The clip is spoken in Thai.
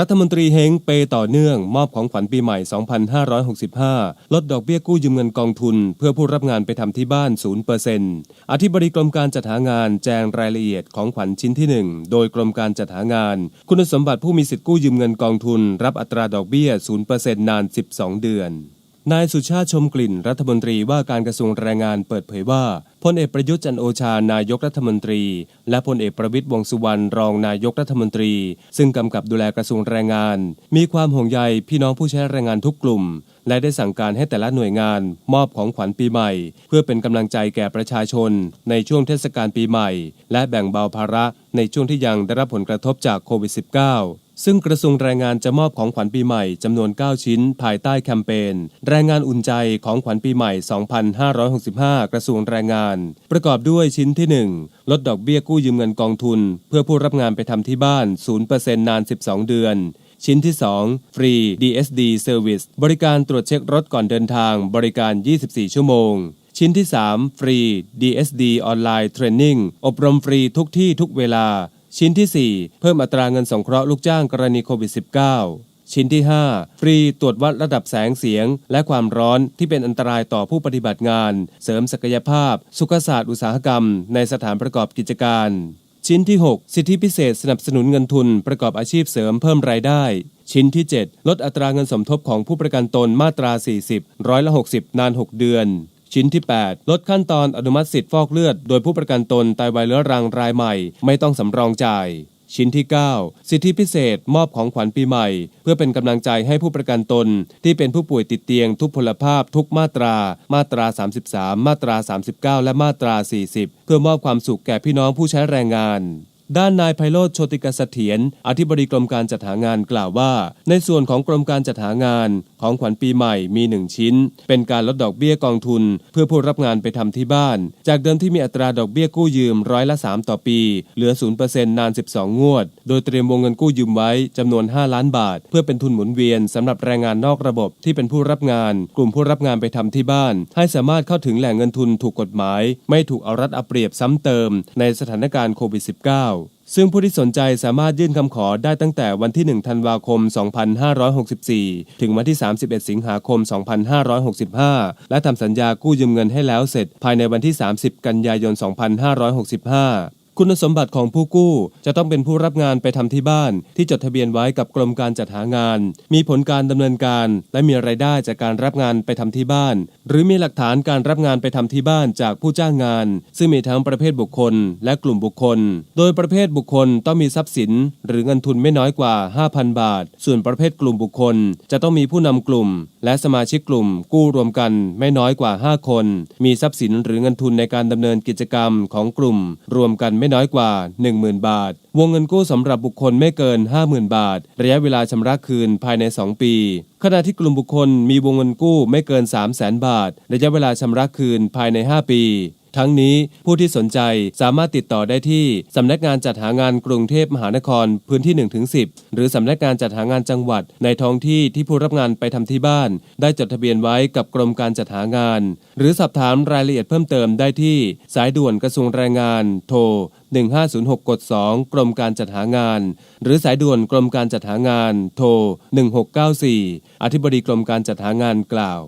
รัฐมนตรีเฮงเปต่อเนื่อง มอบของขวัญปีใหม่ 2565 ลดดอกเบี้ยกู้ยืมเงินกองทุน เพื่อผู้รับงานไปทำที่บ้าน 0%อธิบดีกรมการจัดหางานแจงรายละเอียดของขวัญชิ้นที่ 1 โดยกรมการจัดหางาน คุณสมบัติผู้มีสิทธิกู้ยืมเงินกองทุน รับอัตราดอกเบี้ย 0%นาน 12 เดือน นายสุชาติชมกลิ่นรัฐมนตรีว่าการกระทรวงแรงงานเปิดเผยว่าพลเอกประยุทธ์จันโอชานายกรัฐมนตรี และพลเอกประวิตยวงสุวรรณรองนายกรัฐมนตรี ซึ่งกำกับดูแลกระทรวงแรงงาน มีความห่วงใยพี่น้องผู้ใช้แรงงานทุกกลุ่ม และได้สั่งการให้แต่ละหน่วยงาน มอบของขวัญปีใหม่ เพื่อเป็นกำลังใจแก่ประชาชน ในช่วงเทศกาลปีใหม่ และแบ่งเบาภาระในช่วงที่ยังได้รับผลกระทบจากโควิด -19 ซึ่งกระทรวงแรงงานจะมอบของขวัญปีใหม่จำนวน 9 ชิ้น ภายใต้แคมเปญแรงงานอุ่นใจของขวัญปีใหม่ 2565 กระทรวงแรงงาน ประกอบด้วยชิ้นที่ 1 ลดดอกเบี้ยกู้ยืมเงินกองทุน เพื่อผู้รับงานไปทำที่บ้าน 0%นาน 12 เดือนชิ้นที่ 2 ฟรี DSD Service บริการตรวจเช็ครถก่อนเดินทาง บริการ 24 ชั่วโมง ชิ้นที่ 3 ฟรี DSD ออนไลน์เทรนนิ่งอบรมฟรีทุกที่ทุกเวลา ชิ้นที่ 4 เพิ่มอัตราเงินสงเคราะห์ลูกจ้างกรณีโควิด -19 ชิ้นที่ 5 ฟรีตรวจวัดระดับแสงเสียง และความร้อนที่เป็นอันตรายต่อผู้ปฏิบัติงาน เสริมศักยภาพ สุขศาสตร์อุตสาหกรรม ในสถานประกอบกิจการ ชิ้นที่ 6 สิทธิพิเศษสนับสนุนเงินทุนประกอบอาชีพเสริมเพิ่มรายได้ ชิ้นที่ 7 ลดอัตราเงินสมทบของผู้ประกันตนมาตรา 40 ร้อยละ 60 นาน 6 เดือน ชิ้นที่ 8 ลดขั้นตอนอนุมัติสิทธิ์ฟอกเลือด โดยผู้ประกันตนตายวัยเรื้อรังรายใหม่ ไม่ต้องสำรองจ่าย ชิ้นที่ 9 สิทธิพิเศษมอบของขวัญปีใหม่ เพื่อเป็นกำลังใจให้ผู้ประกันตน ที่เป็นผู้ป่วยติดเตียงทุกพลภาพทุกมาตรา มาตรา 33 มาตรา 39 และมาตรา 40 เพื่อมอบความสุขแก่พี่น้องผู้ใช้แรงงาน ด้านนายไพโรธโชติกเสถียรอธิบดีกรมการจัดหางานกล่าวว่า ในส่วนของกรมการจัดหางานของขวัญปีใหม่มีหนึ่งชิ้น เป็นการลดดอกเบี้ยกองทุน เพื่อผู้รับงานไปทำที่บ้าน จากเดิมที่มีอัตราดอกเบี้ยกู้ยืมร้อยละ 3 ต่อปี เหลือ 0%นาน 12 งวด โดยเตรียมวงเงินกู้ยืมไว้จำนวน 5 ล้านบาท เพื่อเป็นทุนหมุนเวียนสำหรับแรงงานนอกระบบที่เป็นผู้รับงาน กลุ่มผู้รับงานไปทำที่บ้าน ให้สามารถเข้าถึงแหล่งเงินทุนถูกกฎหมาย ไม่ถูกเอารัดเอาเปรียบซ้ำเติม ในสถานการณ์โควิด -19 ซึ่งผู้ที่สนใจสามารถยื่นคำขอได้ตั้งแต่วันที่ 1 ธันวาคม 2564 ถึงวันที่ 31 สิงหาคม 2565 และทำสัญญากู้ยืมเงินให้แล้วเสร็จภายในวันที่ 30 กันยายน 2565 คุณสมบัติของผู้กู้จะต้องเป็นผู้รับงานไปทำที่บ้าน ที่จดทะเบียนไว้กับกรมการจัดหางาน มีผลการดำเนินการ และมีรายได้จากการรับงานไปทำที่บ้าน หรือมีหลักฐานการรับงานไปทำที่บ้านจากผู้จ้างงาน ซึ่งมีทั้งประเภทบุคคล และกลุ่มบุคคล โดยประเภทบุคคลต้องมีทรัพย์สิน หรือเงินทุนไม่น้อยกว่า 5,000 บาท ส่วนประเภทกลุ่มบุคคล จะต้องมีผู้นำกลุ่ม และสมาชิกกลุ่มกู้รวมกันไม่น้อยกว่า 5 คน มีทรัพย์สินหรือเงินทุนในการดำเนินกิจกรรมของกลุ่ม รวมกันไม่น้อยกว่า 10,000 บาท วงเงินกู้สำหรับบุคคลไม่เกิน 50,000 บาท ระยะเวลาชำระคืนภายใน 2 ปี ขณะที่กลุ่มบุคคลมีวงเงินกู้ไม่เกิน 300,000 บาท ระยะเวลาชำระคืนภายใน 5 ปี ทั้งนี้ผู้ที่สนใจสามารถติดต่อได้ที่สำนักงานจัดหางานกรุงเทพมหานครพื้นที่ 1-10 หรือสำนักงานจัดหางานจังหวัด ในท้องที่ที่ผู้รับงานไปทำที่บ้าน ได้จดทะเบียนไว้กับกรมการจัดหางาน หรือสอบถามรายละเอียดเพิ่มเติมได้ที่ สายด่วนกระทรวงแรงงาน โทร 1506กด2กรมการจัดหางาน หรือสายด่วนกรมการจัดหางาน โทร 1694 อธิบดีกรมการจัดหางานกล่าว